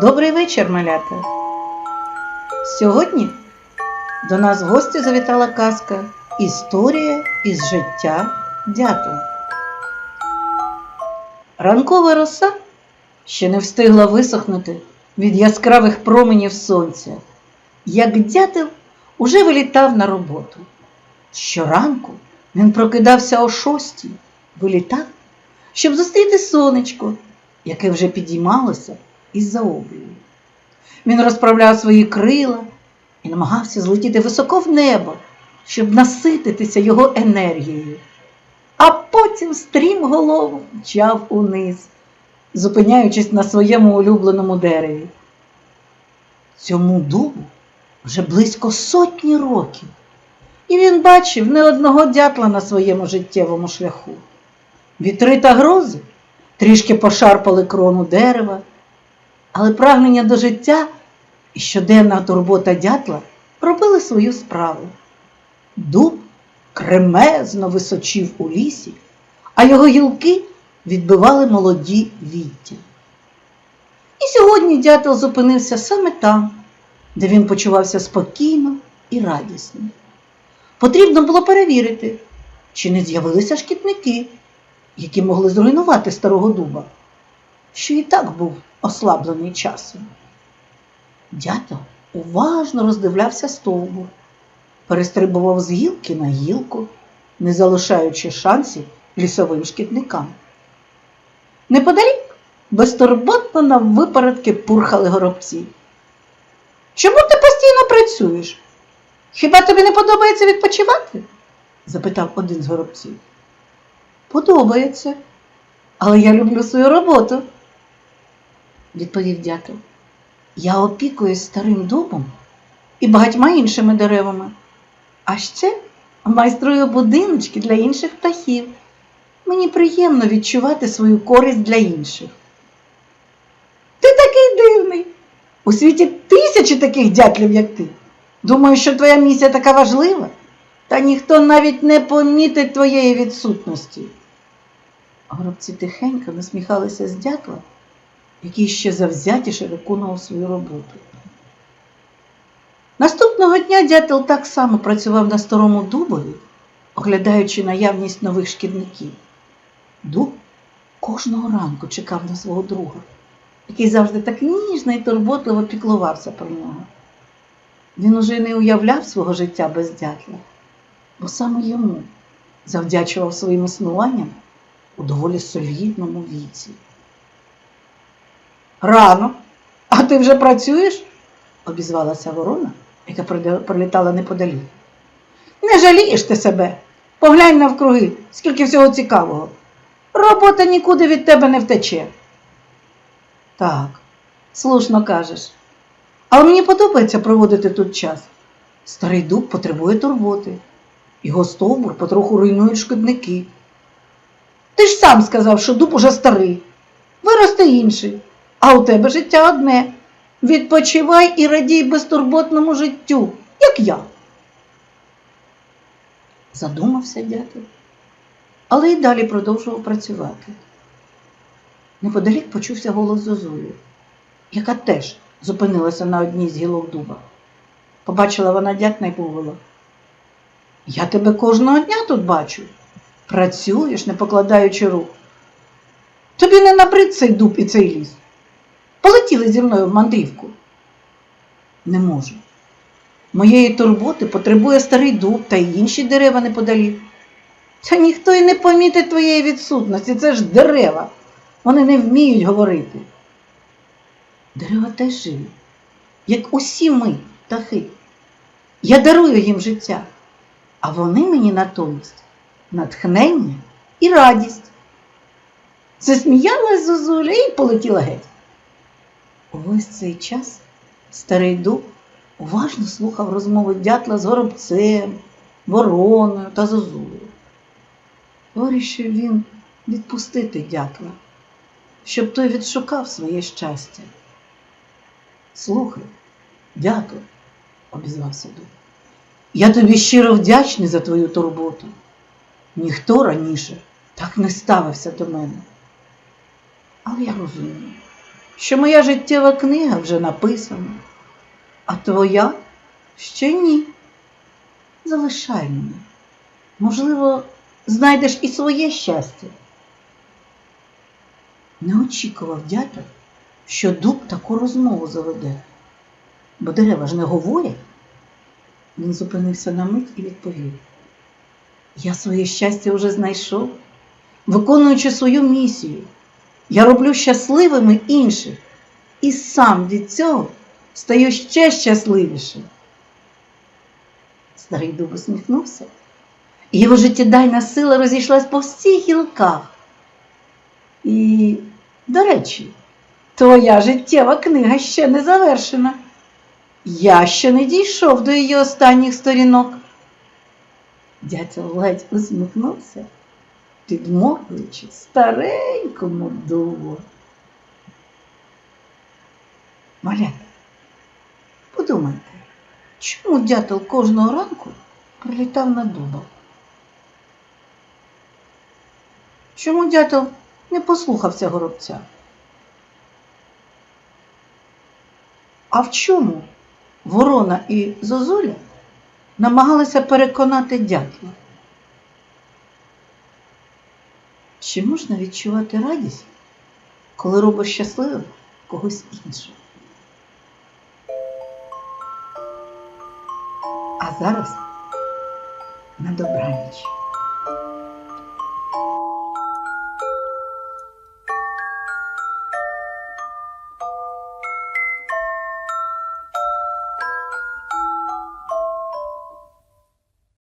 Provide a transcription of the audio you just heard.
Добрий вечір, малята. Сьогодні до нас в гості завітала казка Історія із життя дятла. Ранкова роса ще не встигла висохнути від яскравих променів сонця, як дятел уже вилітав на роботу. Щоранку він прокидався о шостій, вилітав, щоб зустріти сонечко, яке вже підіймалося із-за обрію. Він розправляв свої крила і намагався злетіти високо в небо, щоб насититися його енергією. А потім стрім голову мчав униз, зупиняючись на своєму улюбленому дереві. Цьому дубу вже близько сотні років, і він бачив не одного дятла на своєму життєвому шляху. Вітри та грози трішки пошарпали крону дерева, але прагнення до життя і щоденна турбота дятла робили свою справу. Дуб кремезно височив у лісі, а його гілки відбивали молоді віття. І сьогодні дятел зупинився саме там, де він почувався спокійно і радісно. Потрібно було перевірити, чи не з'явилися шкідники, які могли зруйнувати старого дуба, що і так був ослаблений часом. Дятел уважно роздивлявся стовбур, перестрибував з гілки на гілку, не залишаючи шансів лісовим шкідникам. Неподалік безтурботно на випередки пурхали горобці. Чому ти постійно працюєш? Хіба тобі не подобається відпочивати? запитав один з горобців. Подобається, але я люблю свою роботу, відповів дятел. Я опікуюсь старим дубом і багатьма іншими деревами, а ще майструю будиночки для інших птахів. Мені приємно відчувати свою користь для інших. Ти такий дивний. У світі тисячі таких дятлів, як ти. Думаю, що твоя місія така важлива, та ніхто навіть не помітить твоєї відсутності. Горобці тихенько насміхалися з дятла, який ще завзятіше виконував свою роботу. Наступного дня дятел так само працював на старому дубові, оглядаючи наявність нових шкідників. Дуб кожного ранку чекав на свого друга, який завжди так ніжно і турботливо піклувався про нього. Він уже не уявляв свого життя без дятла, бо саме йому завдячував своїм існуванням у доволі солідному віці. Рано, а ти вже працюєш? обізвалася ворона, яка пролітала неподалік. Не жалієш ти себе. Поглянь навкруги, скільки всього цікавого. Робота нікуди від тебе не втече. Так, слушно кажеш. Але мені подобається проводити тут час. Старий дуб потребує турботи. Його стовбур потроху руйнують шкідники. Ти ж сам сказав, що дуб уже старий. Виросте інший, а у тебе життя одне. Відпочивай і радій безтурботному життю, як я. Задумався дятел, але й далі продовжував працювати. Неподалік почувся голос Зозулі, яка теж зупинилася на одній з гілок дуба. Побачила вона дятна й мовила. Я тебе кожного дня тут бачу. Працюєш, не покладаючи рук. Тобі не набрид цей дуб і цей ліс. Полетіли зі мною в мандрівку. Не можу. Моєї турботи потребує старий дуб та й інші дерева неподалік. Та ніхто й не помітить твоєї відсутності, це ж дерева. Вони не вміють говорити. Дерева теж живі, як усі ми, птахи. Я дарую їм життя, а вони мені натомість натхнення і радість. Засміялась Зозуля і полетіла геть. Увесь цей час старий дуб уважно слухав розмови дятла з горобцем, вороною та зозулею. Вирішив він відпустити дятла, щоб той відшукав своє щастя. Слухай, дятел, обізвався дуб, я тобі щиро вдячний за твою турботу. Ніхто раніше так не ставився до мене. Але я розумію, що моя життєва книга вже написана, а твоя ще ні. Залишай мене. Можливо, знайдеш і своє щастя. Не очікував дятел, що дуб таку розмову заведе, бо дерева ж не говорять. Він зупинився на мить і відповів. Я своє щастя вже знайшов, виконуючи свою місію. Я роблю щасливими інших і сам від цього стаю ще щасливішим. Старий дуб усміхнувся, і його життєдайна сила розійшлась по всіх гілках. І, до речі, твоя життєва книга ще не завершена. Я ще не дійшов до її останніх сторінок. Дятел ледь усміхнувся, підмовуючи старенькому дубу. Малята, подумайте, чому дятел кожного ранку прилітав на дуба? Чому дятел не послухався горобця? А в чому ворона і зозуля намагалися переконати дятла? Чи можна відчувати радість, коли робиш щасливим когось іншого? А зараз на добраніч.